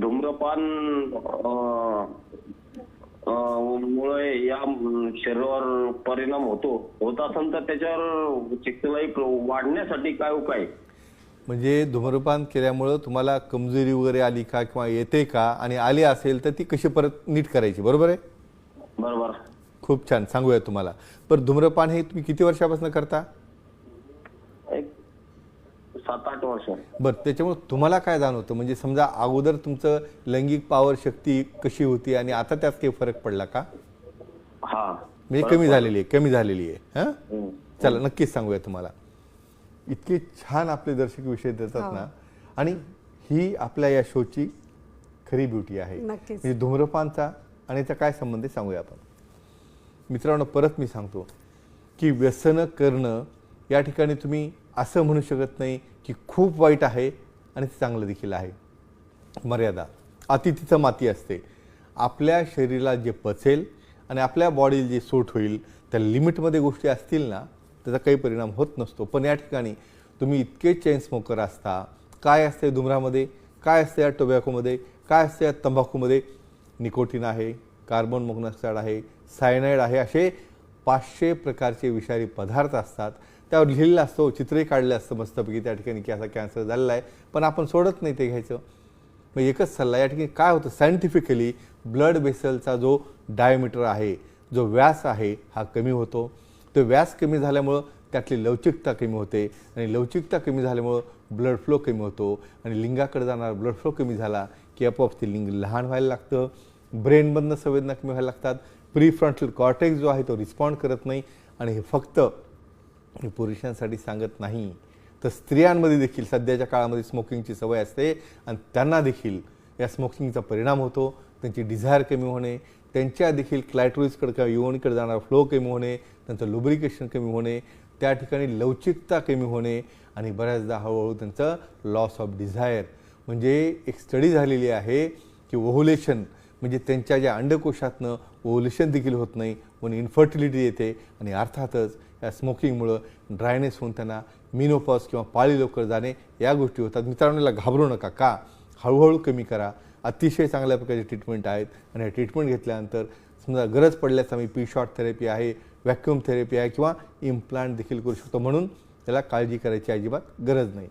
धूम्रपान मुळे या शरीरावर परिणाम होतो. होत असेल तर त्याच्यावर चिकलाईट वाढण्यासाठी काय उपाय? म्हणजे धूम्रपान केल्यामुळं तुम्हाला कमजोरी वगैरे आली का किंवा येते का? आणि आली असेल तर ती कशी परत नीट करायची? बरोबर आहे? बरोबर. खूप छान. सांगूया तुम्हाला. पण धूम्रपान हे तुम्ही किती वर्षापासून करता? सात आठ वर्ष. बरं त्याच्यामुळे तुम्हाला काय जाणवतं? म्हणजे समजा अगोदर तुमचं लैंगिक पावर शक्ती कशी होती आणि आता त्यात काही फरक पडला का? हा. म्हणजे कमी झालेली आहे कमी झालेली आहे हां. चला नक्कीच सांगूया तुम्हाला. इतके छान आपले दर्शक विषय देतात ना. आणि ही आपल्या या शोची खरी ब्युटी आहे. म्हणजे धूम्रपानचा आणि याचा काय संबंध आहे सांगूया आपण. मित्रांनो परत मी सांगतो की व्यसनं करणं या ठिकाणी तुम्ही असं म्हणू शकत नाही की खूप वाईट आहे आणि ते चांगलं देखील आहे. मर्यादा अति तिथं माती असते. आपल्या शरीराला जे पचेल आणि आपल्या बॉडीला जे सूट होईल त्या लिमिटमध्ये गोष्टी असतील ना त्याचा काही परिणाम होत नसतो. पण या ठिकाणी तुम्ही इतके चेन स्मोकर असता काय असते धुमरामध्ये? काय असते या टोबॅकोमध्ये? काय असते या तंबाखूमध्ये? निकोटीन आहे कार्बन मोनॉक्साईड आहे सायनाईड आहे असे पाचशे प्रकारचे विषारी पदार्थ असतात. त्यावर लिहिलेलं असतो हो, चित्रही काढलं असतं मस्तपैकी त्या ठिकाणी की असा कॅन्सर झालेला आहे. पण आपण सोडत नाही ते घ्यायचं. मग एकच सल्ला या ठिकाणी काय होतं? सायंटिफिकली ब्लड वेसलचा जो डायमीटर आहे जो व्यास आहे हा कमी होतो. तो व्यास कमी झाल्यामुळं त्यातली लवचिकता कमी होते आणि लवचिकता कमी झाल्यामुळं ब्लड फ्लो कमी होतो आणि लिंगाकडे जाणारा ब्लड फ्लो कमी झाला की आपोआप ते लिंग लहान व्हायला लागतं. ब्रेनमधनं संवेदना कमी व्हायला लागतात. प्रीफ्रंटल कॉर्टेक्स जो आहे तो रिस्पॉन्ड करत नाही आणि हे फक्त पुरुषांसाठी सांगत नाही तर स्त्रियांमध्ये देखील सध्याच्या काळामध्ये स्मोकिंगची सवय असते आणि त्यांना देखील या स्मोकिंगचा परिणाम होतो. त्यांची डिझायर कमी होणे त्यांच्या देखील क्लायट्रोइसकडे किंवा युवनीकडे जाणारा फ्लो कमी होणे त्यांचं लुब्रिकेशन कमी होणे त्या ठिकाणी लवचिकता कमी होणे आणि बऱ्याचदा हळूहळू त्यांचं लॉस ऑफ डिझायर म्हणजे एक स्टडी झालेली आहे की ओव्हुलेशन म्हणजे त्यांच्या ज्या अंडकोशातनं ओल्युशन देखील होत नाही म्हणून इन्फर्टिलिटी येते आणि अर्थातच या स्मोकिंगमुळं ड्रायनेस होऊन त्यांना मिनोपॉस किंवा पाळी लवकर जाणे या गोष्टी होतात. मित्रांनो याला घाबरू नका. का? हळूहळू कमी करा. अतिशय चांगल्या प्रकारचे ट्रीटमेंट आहेत आणि हे ट्रीटमेंट घेतल्यानंतर समजा गरज पडल्यास आम्ही पी शॉर्ट थेरपी आहे व्हॅक्युम थेरपी आहे किंवा इम्प्लांट देखील करू शकतो. म्हणून त्याला काळजी करायची अजिबात गरज नाही.